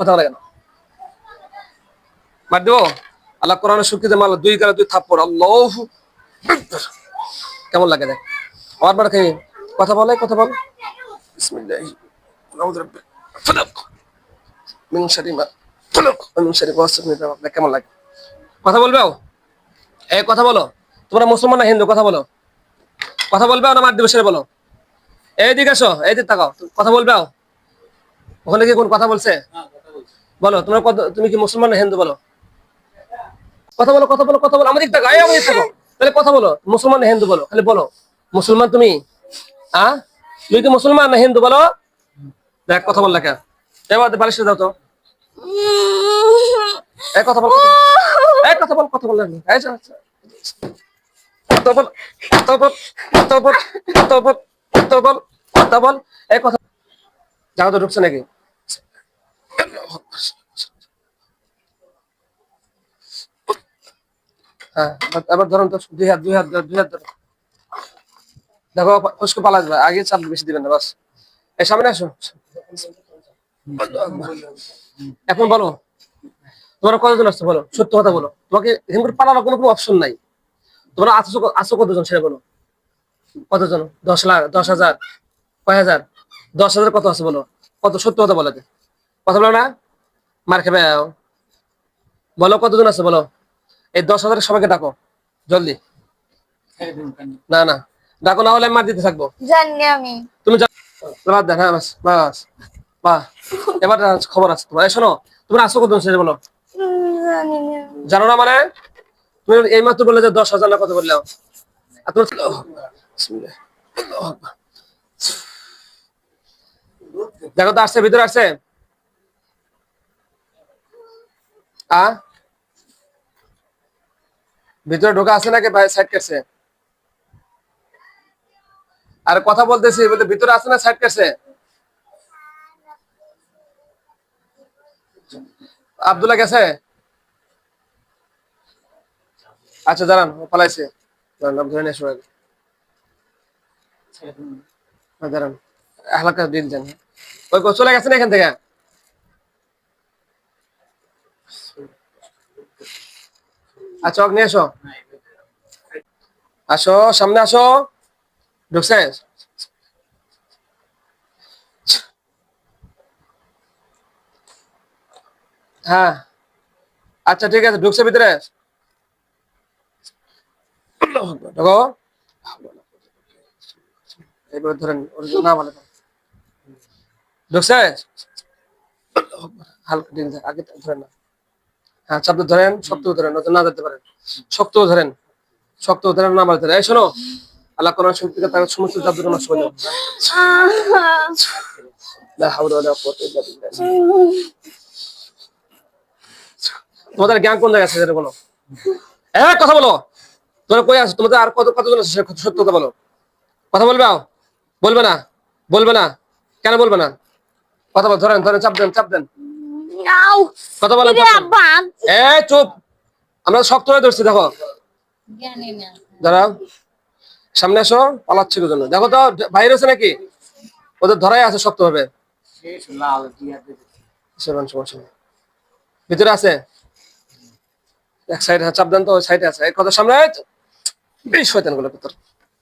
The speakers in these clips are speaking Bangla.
কথা আল্লাহ দুই দুই কেমন লাগে কথা মিন মিন কেমন লাগে। কথা বলবে এই কথা বলো। তোমরা মুসলমান না হিন্দু? কথা বলো। কথা বলবে না মার দিবসের বলো? এই দিকে আসো এই দিকে তাকাও। কথা বলবে ওখানে কি কোন কথা বলছে? বলো তোমার কত তুমি কি মুসলমান না হিন্দু বলো? কথা বলো কথা বলো কথা বলো আমাদের আমাদের তাকাও তাহলে কথা বলো মুসলমান না হিন্দু বলো? খালি বলো মুসলমান তুমি? আ? তুমি কি মুসলমান না হিন্দু বলো? দেখ কথা বল লেখা এবার বালিশ দাও তো। এই কথা বল কথা বল। এই কথা বল কথা বল। কথা বল কথা বল কথা বল কথা বল কথা বল কথা বল এই কথা জায়গা তো ঢুকছে নাকি? হ্যাঁ এবার- ধরুন তো দুই হাত দুই হাত দুই হাত ধরো দেখো খুশকে পালা যাবে আগে চাপ বেশি দিবেন না, বাস। এই সামনে আসো। এখন বলো, তোমরা কতজন আসছো বলো? সত্য কথা বলো। তোমাকে এখান করে পালানোর কোনো কোনো অপশন নাই। তোমরা আসছো ক- আসছো কতজন সেটা বলো। কতজন? দশ লাখ, দশ হাজার, কয় হাজার? দশ হাজার কত আছে বলো? কত সত্য কথা বলো কথা বলো না? মার খাবে বলো কতজন আছে বলো? এই দশ হাজার সবাইকে ডাকো জলদি। না না ডাকো না হলে আমি মার দিতে থাকব। জানি তুমি বাদ দেন হ্যাঁ বাস বাস বাহ এবার খবর আছে তোমার। শোনো তোমরা আসো কত সেটা বলো। জানো না। মানে? তুমি এই মাত্র বললে যে দশ হাজার না কত বললাম আর তোমার। দেখো তো আসছে ভিতরে আসছে। আ? ভিতরে ঢোকা আছে নাকি বাইরে সাইড কাটছে। আর কথা বলতেছি বলতে ভিতরে আছে না সাইড কাটছে? আব্দুল্লাহ গেছে? আচ্ছা দাঁড়ান পালাইছে। ধরে নিয়ে আগে। হ্যাঁ, দাঁড়ান। হালকা দিন যান ওই চলে গেছে না এখান থেকে? আচ্ছা নিয়ে এসো আসো, সামনে আসো। ঢুকছে? হ্যাঁ। আচ্ছা ঠিক আছে, ঢুকছে ভিতরে। দেখো এবার ধরেন, ওর না বলে ঢুকছে? হালকা আগে ধরেন না হ্যাঁ চাপ ধরেন শক্ত ধরেন না ধরতে পারেন। শক্ত ধরেন শক্ত ধরেন না মারতে এই শোনো আল্লাহ কোরআন শক্তিকে তার সমস্ত চাপ দুটো নষ্ট করে তোমাদের জ্ঞান কোন জায়গায় আছে বলো? হ্যাঁ কথা বলো। তোমরা কই আছো? তোমাদের আর কত কতজন আছে সত্য কথা বলো। কথা বলবে বলবে না? বলবে না? কেন বলবে না? কথা বল ধরেন ধরেন চাপ দেন চাপ দেন। কথা বলেন এ চুপ। আমরা শক্ত হয়ে ধরছি দেখো। জানি না। দাঁড়াও। সামনে আসো পালাচ্ছে জন্য দেখো তো বাইরে আছে নাকি? ওদের ধরাই আছে শক্ত নেই। ভিতরে আছে? এক সাইড চাপ দেন তো ওই সাইডে আছে। এক কথা সামনে। এই শয়তানগুলো ভিতর।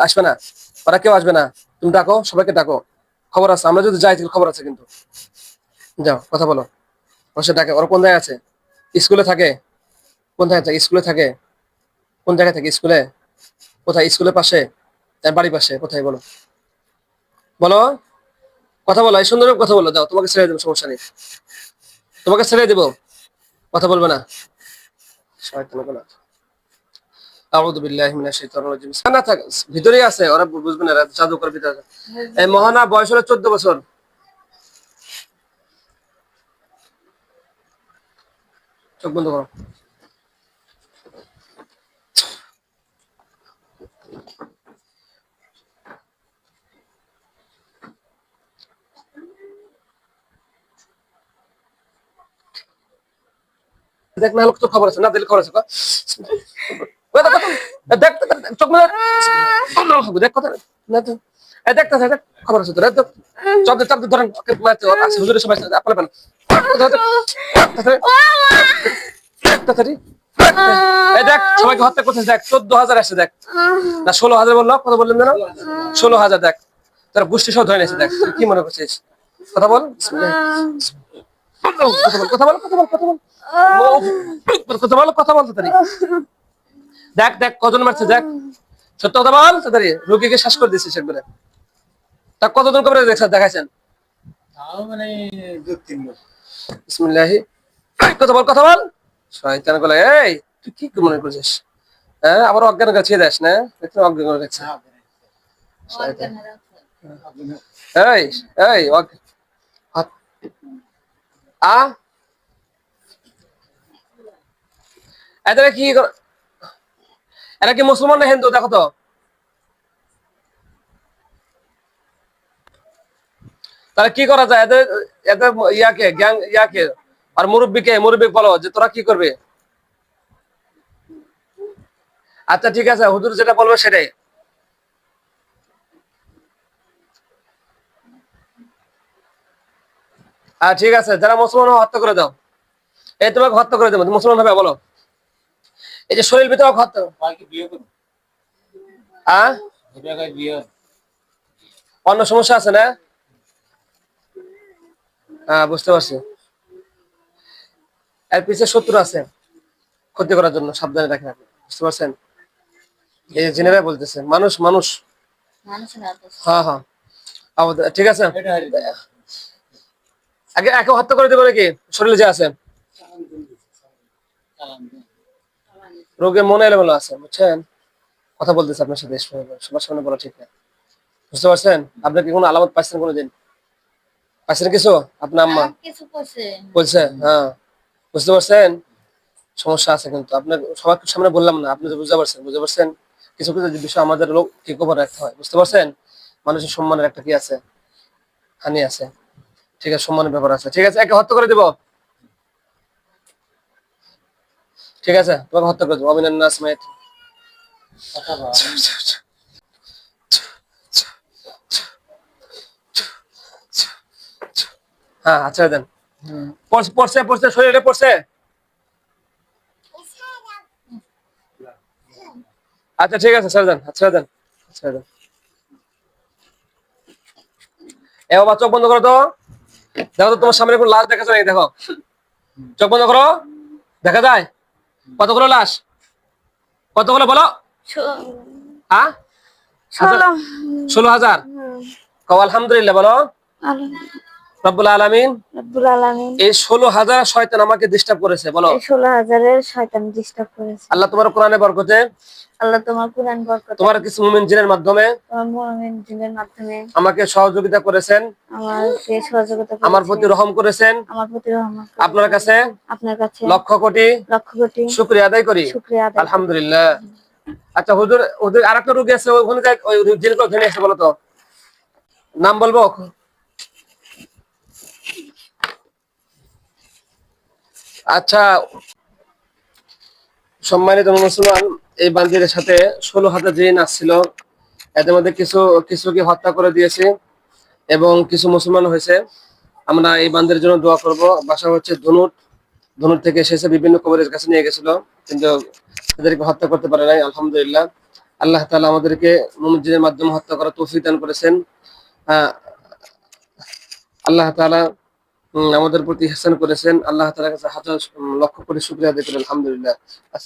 আসবে না। ওরা কেউ আসবে না। তুমি ডাকো, সবাইকে ডাকো। খবর আছে, আমরা যদি যাই, খবর আছে কিন্তু। যাও, কথা বলো। অবশ্যই ডাকে। ওরা কোন জায়গায় আছে? স্কুলে থাকে? কোন জায়গায় থাকে? স্কুলে থাকে? কোন জায়গায় থাকে স্কুলে? কোথায়? স্কুলের পাশে? তার বাড়ির পাশে? কোথায়? বলো। বলো। কথা বলো, এই সুন্দর কথা বলো। দাও তোমাকে ছেড়ে দেবো, সমস্যা নেই। তোমাকে ছেড়ে দেবো। কথা বলবে না। শাইতানির রাজিম না আছে, ওরা বু- বুঝবে না এরা জাদু করে ভিতরে আছে। এই মহানা বয়স হলো 14 বছর। চোখ বন্ধ করো। দেখ না, লোক তো খবর আছে, না দিলে খবর আছে দেখ, দেখ, কথা না তো দেখ দেখ, দেখ চোদ্দ হাজার দেখ না ষোলো হাজার বলল কথা বললেন যেন ষোলো হাজার দেখ তোর গোষ্ঠী সব ধরে নিয়েছে দেখ কি মনে করছিস কথা বল। কথা বল কথা বল কথা বল কথা বল কথা বল কথা বল তাড়াতাড়ি দেখ দেখ কজন মারছে দেখ। সত্য কথা বল তাড়াতাড়ি। রোগীকে শ্বাস করে দিছিস একবারে। তা কতজন কবরে দেখছ দেখাইছেন? মানে বিসমিল্লাহি। কথা বল কথা বল। শয়তান বলে এই তুই কি মনে করছিস? হ্যাঁ আবার অজ্ঞান কাছে দেস না? দেখতে অজ্ঞান করে এই এই আ? এদের কি কর- এরা কি মুসলমান না হিন্দু? দেখো তো। তাহলে কি করা যায়? এদের এদের ইয়াকে, গ্যাং ইয়াকে, আর মুরব্বীকে, মুরব্বী বলো যে তোরা কি করবে? আচ্ছা ঠিক আছে, হুজুর যেটা বলবে সেটাই। আর ঠিক আছে, যারা মুসলমান হত্যা করে দাও। এই তোমাকে হত্যা করে দেবো। মুসলমান হবে, বলো। এই যে শরীর ভিতরে এবার বিয়ে অন্য সমস্যা আছে না? হ্যাঁ বুঝতে পারছি। এর পিছিয়ে শত্রু আছে ক্ষতি করার জন্য, সাবধানে রাখেন আপনি। বুঝতে পারছেন? এই জেনেরা বলতেছে, মানুষ মানুষ। হ্যাঁ হ্যাঁ। ঠিক আছে? আগে একে হত্যা করে দেবো নাকি? শরীরে যে আছে। রোগে মনে এলে বলে আছে বুঝছেন? কথা বলতেছে আপনার সাথে সবার সামনে বলা ঠিক না। বুঝতে পারছেন? আপনি কি কোনো আলামত পাইছেন কোনোদিন? পাইছেন কিছু? আপনার আম্মা? করছে বলছে হ্যাঁ। বুঝতে পারছেন? সমস্যা আছে কিন্তু। আপনার সবার সামনে বললাম না আপনি বুঝতে পারছেন বুঝতে পারছেন? কিছু কিছু বিষয় আমাদের লোক কি খবর রাখতে হয় বুঝতে পারছেন? মানুষের সম্মানের একটা কি আছে? হানি আছে। ঠিক আছে সম্মানের ব্যাপার আছে। ঠিক আছে একে হত্যা করে দিব। ঠিক আছে? তোমাকে হত্যা করে দেবো। মাইত। হ্যাঁ আচ্ছা দেন। পড়ছে পড়ছে পড়ছে শরীরে পড়ছে? আচ্ছা ঠিক আছে ছেড়ে দেন ছেড়ে দেন ছেড়ে দেন। এ বাবা চোখ বন্ধ করো তো। দেখো তো তোমার সামনে কোন লাশ দেখা যায় দেখো। চোখ বন্ধ করো। দেখা যায়? কতগুলো লাশ? কতগুলো বলো? হ্যাঁ ষোলো। ষোলো হাজার। কও আলহামদুলিল্লাহ বলো। রব্বুল আলামিন? রব্বুল আলামিন। এই ষোলো হাজার শয়তান আমাকে ডিস্টার্ব করেছে বলো। এই ষোলো হাজারের শয়তান ডিস্টার্ব করেছে। আল্লাহ তোমার কোরআনে বরকতে আল্লাহ তোমার কুরআন বরকত। তোমার কিছু মুমিন জিনের মাধ্যমে মুমিন জিনের মাধ্যমে আমাকে সহযোগিতা করেছেন। আমার সহযোগিতা। আমার প্রতি রহম করেছেন। আমার প্রতি করুন। আপনার কাছে আপনার কাছে লক্ষ কোটি লক্ষ কোটি শুক্রিয়া আদায় করি। শুকরিয়া আদায় আলহামদুলিল্লাহ। আচ্ছা হুজুর হুজুর আর একটা রোগী আছে ওখানে ওই ওখানে এসে বলো তো। নাম বলব? আচ্ছা সম্মানিত মুসলমান এই বান্দিরের সাথে ষোলো হাজার জিন আসছিল। এদের মধ্যে কিছু কিছুকে হত্যা করে দিয়েছে এবং কিছু মুসলমান হয়েছে। আমরা এই বান্দির জন্য দোয়া করব। বাসা হচ্ছে ধনুট। ধনুট থেকে এসেছে বিভিন্ন কবরের কাছে নিয়ে গেছিল কিন্তু তাদেরকে হত্যা করতে পারে নাই আলহামদুলিল্লাহ। আল্লাহ তালা আমাদেরকে মুমিনের মাধ্যমে হত্যা করার তৌফিক দান করেছেন। আল্লাহ উম, আমাদের প্রতি হাসান করেছেন। আল্লাহ তালা কাছে হাজার লক্ষ করে শুক্রিয়া আদায় আলহামদুলিল্লাহ।